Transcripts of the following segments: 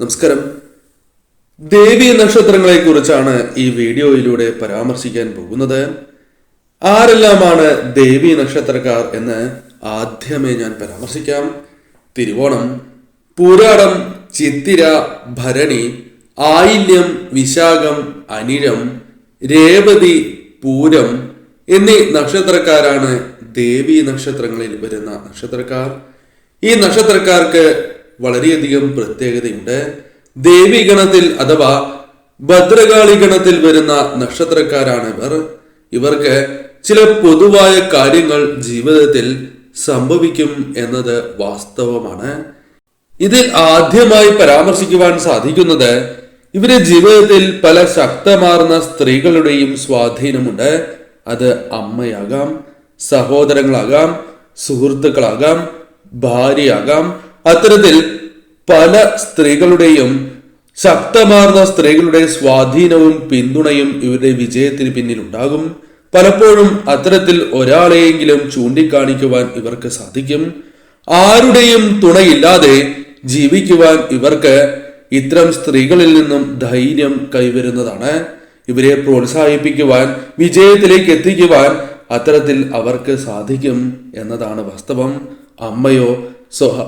നമസ്കാരം. ദേവീ നക്ഷത്രങ്ങളെ കുറിച്ചാണ് ഈ വീഡിയോയിലൂടെ പരാമർശിക്കാൻ പോകുന്നത്. ആരെല്ലാമാണ് ദേവീ നക്ഷത്രക്കാർ എന്ന് ആദ്യമേ ഞാൻ പരാമർശിക്കാം. തിരുവോണം പുരാടം ചിത്തിര ഭരണി ആയില്യം വിശാഖം അനിഴം രേവതി പൂരം എന്നീ നക്ഷത്രക്കാരാണ് ദേവീ നക്ഷത്രങ്ങളിൽ വരുന്ന നക്ഷത്രക്കാർ. ഈ നക്ഷത്രക്കാർക്ക് വളരെയധികം പ്രത്യേകതയുണ്ട്. ദേവി ഗണത്തിൽ അഥവാ ഭദ്രകാളി ഗണത്തിൽ വരുന്ന നക്ഷത്രക്കാരാണ് ഇവർ. ഇവർക്ക് ചില പൊതുവായ കാര്യങ്ങൾ ജീവിതത്തിൽ സംഭവിക്കും എന്നത് വാസ്തവമാണ്. ഇതിൽ ആദ്യമായി പരാമർശിക്കുവാൻ സാധിക്കുന്നത് ഇവരെ ജീവിതത്തിൽ പല ശക്തമാർന്ന സ്ത്രീകളുടെയും സ്വാധീനമുണ്ട്. അത് അമ്മയാകാം സഹോദരങ്ങളാകാം സുഹൃത്തുക്കളാകാം ഭാര്യയാകാം അത്തരത്തിൽ പല സ്ത്രീകളുടെയും ശക്തമാർന്ന സ്ത്രീകളുടെ സ്വാധീനവും പിന്തുണയും ഇവരുടെ വിജയത്തിന് പിന്നിലുണ്ടാകും. പലപ്പോഴും അത്തരത്തിൽ ഒരാളെയെങ്കിലും ചൂണ്ടിക്കാണിക്കുവാൻ ഇവർക്ക് സാധിക്കും. ആരുടെയും തുണയില്ലാതെ ജീവിക്കുവാൻ ഇവർക്ക് ഇത്തരം സ്ത്രീകളിൽ നിന്നും ധൈര്യം കൈവരുന്നതാണ്. ഇവരെ പ്രോത്സാഹിപ്പിക്കുവാൻ വിജയത്തിലേക്ക് എത്തിക്കുവാൻ അത്തരത്തിൽ അവർക്ക് സാധിക്കും എന്നതാണ് വാസ്തവം. അമ്മയോ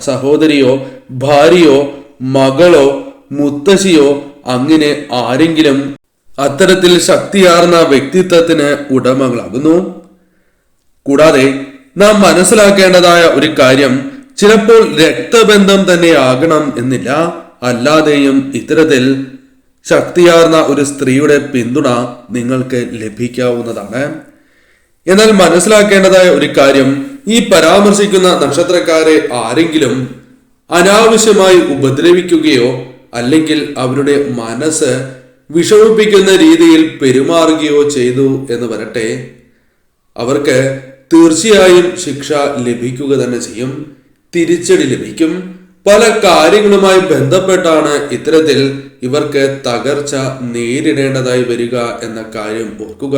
സഹോദരിയോ ഭാര്യയോ മകളോ മുത്തശ്ശിയോ അങ്ങനെ ആരെങ്കിലും അത്തരത്തിൽ ശക്തിയാർന്ന വ്യക്തിത്വത്തിന് ഉടമകളാകുന്നു? കൂടാതെ നാം മനസ്സിലാക്കേണ്ടതായ ഒരു കാര്യം ചിലപ്പോൾ രക്തബന്ധം തന്നെ ആകണം എന്നില്ല. അല്ലാതെയും ഇത്തരത്തിൽ ശക്തിയാർന്ന ഒരു സ്ത്രീയുടെ പിന്തുണ നിങ്ങൾക്ക് ലഭിക്കാവുന്നതാണ്. എന്നാൽ മനസ്സിലാക്കേണ്ടതായ ഒരു കാര്യം ഈ പരാമർശിക്കുന്ന നക്ഷത്രക്കാരെ ആരെങ്കിലും അനാവശ്യമായി ഉപദ്രവിക്കുകയോ അല്ലെങ്കിൽ അവരുടെ മനസ്സ് വിഷമിപ്പിക്കുന്ന രീതിയിൽ പെരുമാറുകയോ ചെയ്തു എന്ന് വരട്ടെ അവർക്ക് തീർച്ചയായും ശിക്ഷ ലഭിക്കുക തന്നെ ചെയ്യും തിരിച്ചടി ലഭിക്കും. പല കാര്യങ്ങളുമായി ബന്ധപ്പെട്ടാണ് ഇത്തരത്തിൽ ഇവർക്ക് തകർച്ച നേരിടേണ്ടതായി വരിക എന്ന കാര്യം ഓർക്കുക.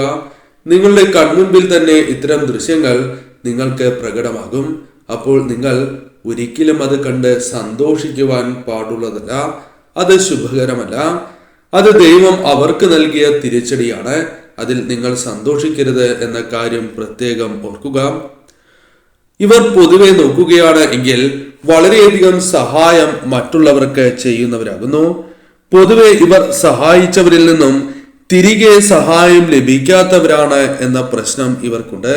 നിങ്ങളുടെ കൺമുമ്പിൽ തന്നെ ഇത്തരം ദൃശ്യങ്ങൾ നിങ്ങൾക്ക് പ്രകടമാകും. അപ്പോൾ നിങ്ങൾ ഒരിക്കലും അത് കണ്ട് സന്തോഷിക്കുവാൻ പാടുള്ളതല്ല അത് ശുഭകരമല്ല. അത് ദൈവം അവർക്ക് നൽകിയ തിരിച്ചടിയാണ്. അതിൽ നിങ്ങൾ സന്തോഷിക്കരുത് എന്ന കാര്യം പ്രത്യേകം ഓർക്കുക. ഇവർ പൊതുവെ നോക്കുകയാണ് എങ്കിൽ വളരെയധികം സഹായം മറ്റുള്ളവർക്ക് ചെയ്യുന്നവരാകുന്നു. പൊതുവെ ഇവർ സഹായിച്ചവരിൽ നിന്നും തിരികെ സഹായം ലഭിക്കാത്തവരാണ് എന്ന പ്രശ്നം ഇവർക്കുണ്ട്.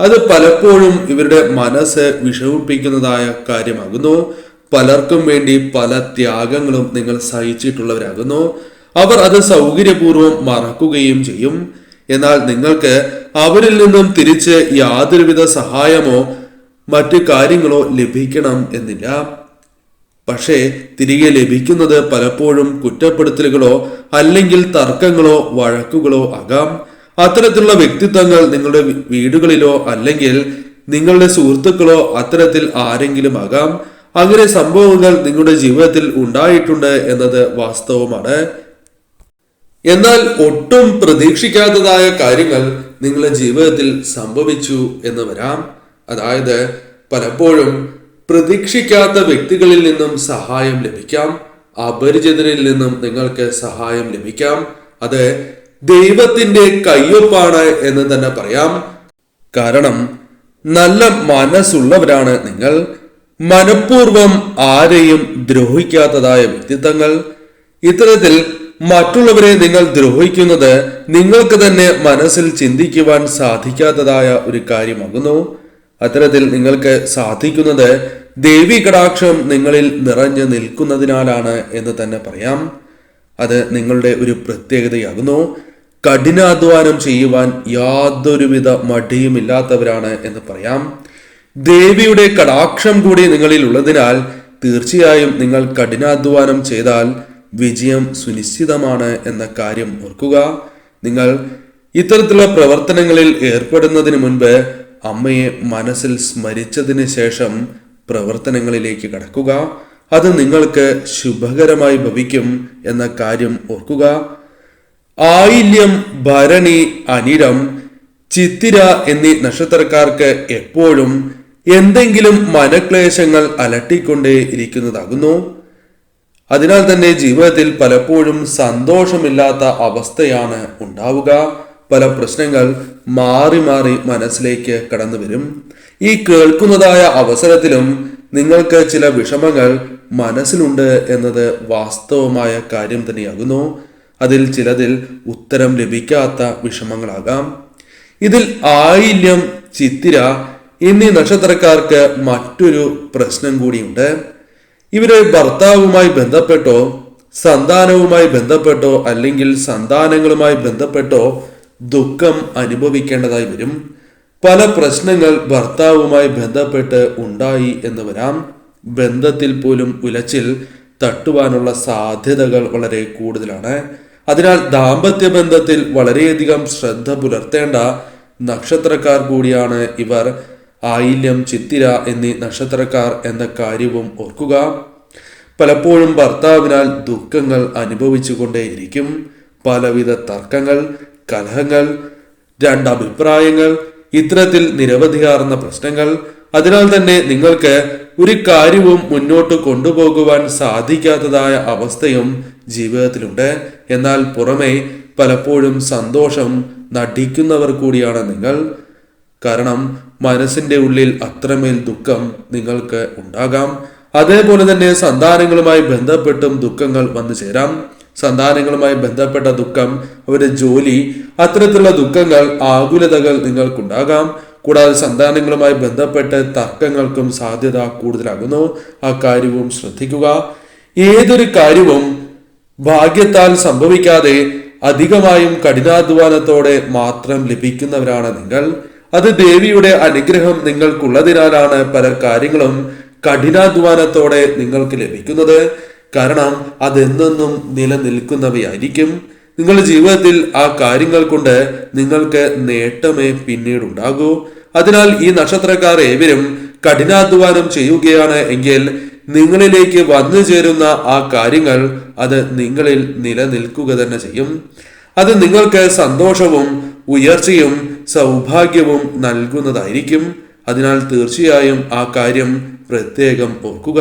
അത് പലപ്പോഴും ഇവരുടെ മനസ്സ് വിഷമിപ്പിക്കുന്നതായ കാര്യമാകുന്നു. പലർക്കും വേണ്ടി പല ത്യാഗങ്ങളും നിങ്ങൾ സഹിച്ചിട്ടുള്ളവരാകുന്നു. അവർ അത് സൗകര്യപൂർവം മറക്കുകയും ചെയ്യും. എന്നാൽ നിങ്ങൾക്ക് അവരിൽ നിന്നും തിരിച്ച് യാതൊരുവിധ സഹായമോ മറ്റു കാര്യങ്ങളോ ലഭിക്കണം എന്നില്ല. പക്ഷേ തിരികെ ലഭിക്കുന്നത് പലപ്പോഴും കുറ്റപ്പെടുത്തലുകളോ അല്ലെങ്കിൽ തർക്കങ്ങളോ വഴക്കുകളോ ആകാം. അത്തരത്തിലുള്ള വ്യക്തിത്വങ്ങൾ നിങ്ങളുടെ വീടുകളിലോ അല്ലെങ്കിൽ നിങ്ങളുടെ സുഹൃത്തുക്കളോ അത്തരത്തിൽ ആരെങ്കിലും ആകാം. അങ്ങനെ സംഭവങ്ങൾ നിങ്ങളുടെ ജീവിതത്തിൽ ഉണ്ടായിട്ടുണ്ട് എന്നത് വാസ്തവമാണ്. എന്നാൽ ഒട്ടും പ്രതീക്ഷിക്കാത്തതായ കാര്യങ്ങൾ നിങ്ങളുടെ ജീവിതത്തിൽ സംഭവിച്ചു എന്ന് വരാം. അതായത് പലപ്പോഴും പ്രതീക്ഷിക്കാത്ത വ്യക്തികളിൽ നിന്നും സഹായം ലഭിക്കാം. അപരിചിതരിൽ നിന്നും നിങ്ങൾക്ക് സഹായം ലഭിക്കാം. അത് ദൈവത്തിന്റെ കയ്യൊപ്പാണ് എന്ന് തന്നെ പറയാം. കാരണം നല്ല മനസ്സുള്ളവരാണ് നിങ്ങൾ. മനഃപൂർവം ആരെയും ദ്രോഹിക്കാത്തതായ വ്യക്തിത്വങ്ങൾ. ഇത്തരത്തിൽ മറ്റുള്ളവരെ നിങ്ങൾ ദ്രോഹിക്കുന്നത് നിങ്ങൾക്ക് തന്നെ മനസ്സിൽ ചിന്തിക്കുവാൻ സാധിക്കാത്തതായ ഒരു കാര്യമാകുന്നു. അത്തരത്തിൽ നിങ്ങൾക്ക് സാധിക്കുന്നത് ദേവി കടാക്ഷം നിങ്ങളിൽ നിറഞ്ഞു നിൽക്കുന്നതിനാലാണ് എന്ന് തന്നെ പറയാം. അത് നിങ്ങളുടെ ഒരു പ്രത്യേകതയാകുന്നു. കഠിനാധ്വാനം ചെയ്യുവാൻ യാതൊരുവിധ മടിയുമില്ലാത്തവരാണ് എന്ന് പറയാം. ദേവിയുടെ കടാക്ഷം കൂടി നിങ്ങളിൽ ഉള്ളതിനാൽ തീർച്ചയായും നിങ്ങൾ കഠിനാധ്വാനം ചെയ്താൽ വിജയം സുനിശ്ചിതമാണ് എന്ന കാര്യം ഓർക്കുക. നിങ്ങൾ ഇത്തരത്തിലുള്ള പ്രവർത്തനങ്ങളിൽ ഏർപ്പെടുന്നതിന് മുൻപ് അമ്മയെ മനസ്സിൽ സ്മരിച്ചതിന് ശേഷം പ്രവർത്തനങ്ങളിലേക്ക് കടക്കുക. അത് നിങ്ങൾക്ക് ശുഭകരമായി ഭവിക്കും എന്ന കാര്യം ഓർക്കുക. ആയില്യം ഭരണി അനിരം ചിത്തിര എന്നീ നക്ഷത്രക്കാർക്ക് എപ്പോഴും എന്തെങ്കിലും മനക്ലേശങ്ങൾ അലട്ടിക്കൊണ്ടേ ഇരിക്കുന്നതാകുന്നു. അതിനാൽ തന്നെ ജീവിതത്തിൽ പലപ്പോഴും സന്തോഷമില്ലാത്ത അവസ്ഥയാണ് ഉണ്ടാവുക. പല പ്രശ്നങ്ങൾ മാറി മാറി മനസ്സിലേക്ക് കടന്നു വരും. ഈ കേൾക്കുന്നതായ അവസരത്തിലും നിങ്ങൾക്ക് ചില വിഷമങ്ങൾ മനസ്സിലുണ്ട് എന്നത് വാസ്തവമായ കാര്യം തന്നെയാകുന്നു. അതിൽ ചിലതിൽ ഉത്തരം ലഭിക്കാത്ത വിഷമങ്ങളാകാം. ഇതിൽ ആയില്യം ചിത്തിര എന്നീ നക്ഷത്രക്കാർക്ക് മറ്റൊരു പ്രശ്നം കൂടിയുണ്ട്. ഇവരെ ഭർത്താവുമായി ബന്ധപ്പെട്ടോ സന്താനവുമായി ബന്ധപ്പെട്ടോ അല്ലെങ്കിൽ സന്താനങ്ങളുമായി ബന്ധപ്പെട്ടോ ദുഃഖം അനുഭവിക്കേണ്ടതായി വരും. പല പ്രശ്നങ്ങൾ ഭർത്താവുമായി ബന്ധപ്പെട്ട് ഉണ്ടായി എന്ന് വരാം. ബന്ധത്തിൽ പോലും ഉലച്ചിൽ തട്ടുവാനുള്ള സാധ്യതകൾ വളരെ കൂടുതലാണ്. അതിനാൽ ദാമ്പത്യ ബന്ധത്തിൽ വളരെയധികം ശ്രദ്ധ പുലർത്തേണ്ട നക്ഷത്രക്കാർ കൂടിയാണ് ഇവർ. ആയില്യം ചിത്തിര എന്നീ നക്ഷത്രക്കാർ എന്ന കാര്യവും ഓർക്കുക. പലപ്പോഴും ഭർത്താവിനാൽ ദുഃഖങ്ങൾ അനുഭവിച്ചുകൊണ്ടേയിരിക്കും. പലവിധ തർക്കങ്ങൾ കലഹങ്ങൾ രണ്ട് അഭിപ്രായങ്ങൾ ഇത്തരത്തിൽ നിരവധിയാർന്ന പ്രശ്നങ്ങൾ. അതിനാൽ തന്നെ നിങ്ങൾക്ക് ഒരു കാര്യവും മുന്നോട്ട് കൊണ്ടുപോകുവാൻ സാധിക്കാത്തതായ അവസ്ഥയും ജീവിതത്തിലുണ്ട്. എന്നാൽ പുറമെ പലപ്പോഴും സന്തോഷം നടിക്കുന്നവർ കൂടിയാണ് നിങ്ങൾ. കാരണം മനസ്സിന്റെ ഉള്ളിൽ അത്രമേൽ ദുഃഖം നിങ്ങൾക്ക് ഉണ്ടാകാം. അതേപോലെ തന്നെ സന്താനങ്ങളുമായി ബന്ധപ്പെട്ടും ദുഃഖങ്ങൾ വന്നു ചേരാം സന്താനങ്ങളുമായി ബന്ധപ്പെട്ട ദുഃഖം അവരുടെ ജോലി അത്തരത്തിലുള്ള ദുഃഖങ്ങൾ ആകുലതകൾ നിങ്ങൾക്കുണ്ടാകാം. കൂടാതെ സന്താനങ്ങളുമായി ബന്ധപ്പെട്ട് തർക്കങ്ങൾക്കും സാധ്യത കൂടുതലാകുന്നു. ആ കാര്യവും ശ്രദ്ധിക്കുക. ഏതൊരു കാര്യവും ഭാഗ്യത്താൽ സംഭവിക്കാതെ അധികമായും കഠിനാധ്വാനത്തോടെ മാത്രം ലഭിക്കുന്നവരാണ് നിങ്ങൾ. അത് ദേവിയുടെ അനുഗ്രഹം നിങ്ങൾക്കുള്ളതിനാലാണ് പല കാര്യങ്ങളും കഠിനാധ്വാനത്തോടെ നിങ്ങൾക്ക് ലഭിക്കുന്നത്. കാരണം അതെന്നെന്നും നിലനിൽക്കുന്നവയായിരിക്കും. നിങ്ങളുടെ ജീവിതത്തിൽ ആ കാര്യങ്ങൾ കൊണ്ട് നിങ്ങൾക്ക് നേട്ടമേ പിന്നീടുണ്ടാകൂ. അതിനാൽ ഈ നക്ഷത്രക്കാർ ഏവരും കഠിനാധ്വാനം ചെയ്യുകയാണ് എങ്കിൽ നിങ്ങളിലേക്ക് വന്നു ചേരുന്ന ആ കാര്യങ്ങൾ അത് നിങ്ങളിൽ നിലനിൽക്കുക തന്നെ ചെയ്യും. അത് നിങ്ങൾക്ക് സന്തോഷവും ഉയർച്ചയും സൗഭാഗ്യവും നൽകുന്നതായിരിക്കും. അതിനാൽ തീർച്ചയായും ആ കാര്യം പ്രത്യേകം ഓർക്കുക.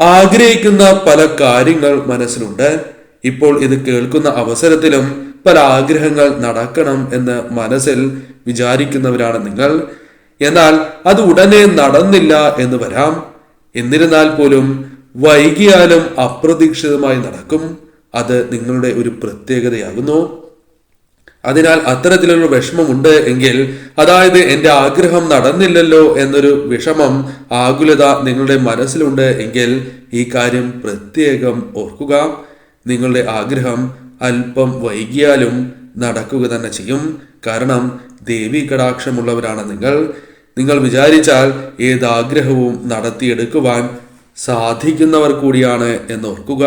ആഗ്രഹിക്കുന്ന പല കാര്യങ്ങൾ മനസ്സിലുണ്ട്. ഇപ്പോൾ ഇത് കേൾക്കുന്ന അവസരത്തിലും പല ആഗ്രഹങ്ങൾ നടക്കണം എന്ന് മനസ്സിൽ വിചാരിക്കുന്നവരാണ് നിങ്ങൾ. എന്നാൽ അത് ഉടനെ നടന്നില്ല എന്ന് വരാം. എന്നിരുന്നാൽ പോലും വൈകിയാലും അപ്രതീക്ഷിതമായി നടക്കും. അത് നിങ്ങളുടെ ഒരു പ്രത്യേകതയാകുന്നു. അതിനാൽ അത്തരത്തിലൊരു വിഷമമുണ്ട് എങ്കിൽ അതായത് എന്റെ ആഗ്രഹം നടന്നില്ലല്ലോ എന്നൊരു വിഷമം ആകുലത നിങ്ങളുടെ മനസ്സിലുണ്ട് എങ്കിൽ ഈ കാര്യം പ്രത്യേകം ഓർക്കുക. നിങ്ങളുടെ ആഗ്രഹം അല്പം വൈകിയാലും നടക്കുക തന്നെ ചെയ്യും. കാരണം ദേവി കടാക്ഷമുള്ളവരാണ് നിങ്ങൾ. നിങ്ങൾ വിചാരിച്ചാൽ ഏത് ആഗ്രഹവും നടത്തിയെടുക്കുവാൻ സാധിക്കുന്നവർ കൂടിയാണ് എന്നോർക്കുക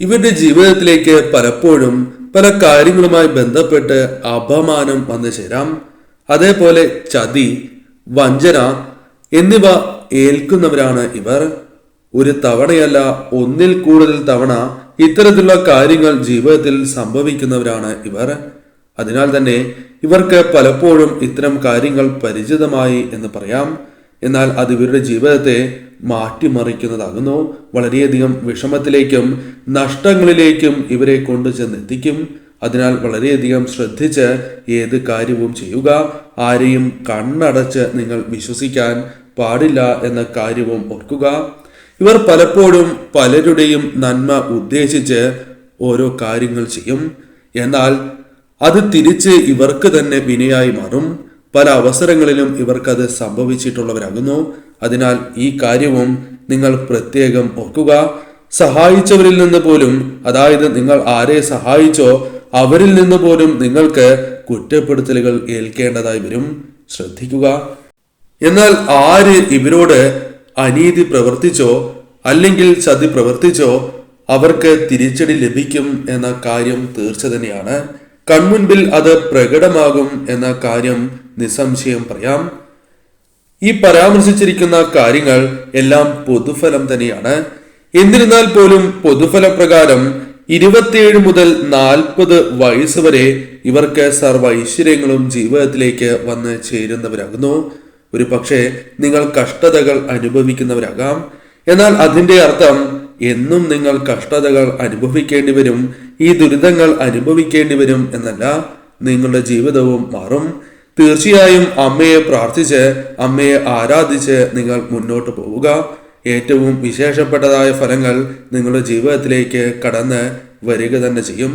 ഇവരുടെ ജീവിതത്തിലേക്ക് പലപ്പോഴും പല കാര്യങ്ങളുമായി ബന്ധപ്പെട്ട് അപമാനം വന്നു ചേരാം. അതേപോലെ ചതി വഞ്ചന എന്നിവ ഏൽക്കുന്നവരാണ് ഇവർ. ഒരു തവണയല്ല ഒന്നിൽ കൂടുതൽ തവണ ഇത്തരത്തിലുള്ള കാര്യങ്ങൾ ജീവിതത്തിൽ സംഭവിക്കുന്നവരാണ് ഇവർ. അതിനാൽ തന്നെ ഇവർക്ക് പലപ്പോഴും ഇത്തരം കാര്യങ്ങൾ പരിചിതമായി എന്ന് പറയാം. എന്നാൽ അത് ഇവരുടെ ജീവിതത്തെ മാറ്റിമറിക്കുന്നതാകുന്നു വളരെയധികം വിഷമത്തിലേക്കും നഷ്ടങ്ങളിലേക്കും ഇവരെ കൊണ്ടു ചെന്നെത്തിക്കും അതിനാൽ വളരെയധികം ശ്രദ്ധിച്ച് ഏത് കാര്യവും ചെയ്യുക. ആരെയും കണ്ണടച്ച് നിങ്ങൾ വിശ്വസിക്കാൻ പാടില്ല എന്ന കാര്യവും ഓർക്കുക. ഇവർ പലപ്പോഴും പലരുടെയും നന്മ ഉദ്ദേശിച്ച് ഓരോ കാര്യങ്ങൾ ചെയ്യും. എന്നാൽ അത് തിരിച്ച് ഇവർക്ക് തന്നെ വിനയായി മാറും. പല അവസരങ്ങളിലും ഇവർക്കത് സംഭവിച്ചിട്ടുള്ളവരാകുന്നു. അതിനാൽ ഈ കാര്യവും നിങ്ങൾ പ്രത്യേകം ഓർക്കുക. സഹായിച്ചവരിൽ നിന്ന് പോലും അതായത് നിങ്ങൾ ആരെ സഹായിച്ചോ അവരിൽ നിന്ന് പോലും നിങ്ങൾക്ക് കുറ്റപ്പെടുത്തലുകൾ ഏൽക്കേണ്ടതായി വരും. ശ്രദ്ധിക്കുക. എന്നാൽ ആര് ഇവരോട് അനീതി പ്രവർത്തിച്ചോ അല്ലെങ്കിൽ ചതി പ്രവർത്തിച്ചോ അവർക്ക് തിരിച്ചടി ലഭിക്കും എന്ന കാര്യം തീർച്ച തന്നെയാണ്. കൺമുൻപിൽ അത് പ്രകടമാകും എന്ന കാര്യം നിസ്സംശയം പറയാം. ഈ പരാമർശിച്ചിരിക്കുന്ന കാര്യങ്ങൾ എല്ലാം പൊതുഫലം തന്നെയാണ്. എന്നിരുന്നാൽ പോലും പൊതുഫലപ്രകാരം ഇരുപത്തിയേഴ് മുതൽ നാൽപ്പത് വയസ്സ് വരെ ഇവർക്ക് സർവ ഐശ്വര്യങ്ങളും ജീവിതത്തിലേക്ക് വന്ന് ചേരുന്നവരാകുന്നു. ഒരു പക്ഷേ നിങ്ങൾ കഷ്ടതകൾ അനുഭവിക്കുന്നവരാകാം. എന്നാൽ അതിന്റെ അർത്ഥം എന്നും നിങ്ങൾ കഷ്ടതകൾ അനുഭവിക്കേണ്ടി വരും ഈ ദുരിതങ്ങൾ അനുഭവിക്കേണ്ടി വരും എന്നല്ല. നിങ്ങളുടെ ജീവിതവും മാറും. തീർച്ചയായും അമ്മയെ പ്രാർത്ഥിച്ച് അമ്മയെ ആരാധിച്ച് നിങ്ങൾ മുന്നോട്ട് പോവുക. ഏറ്റവും വിശേഷപ്പെട്ടതായ ഫലങ്ങൾ നിങ്ങളുടെ ജീവിതത്തിലേക്ക് കടന്ന് വരിക തന്നെ ചെയ്യും.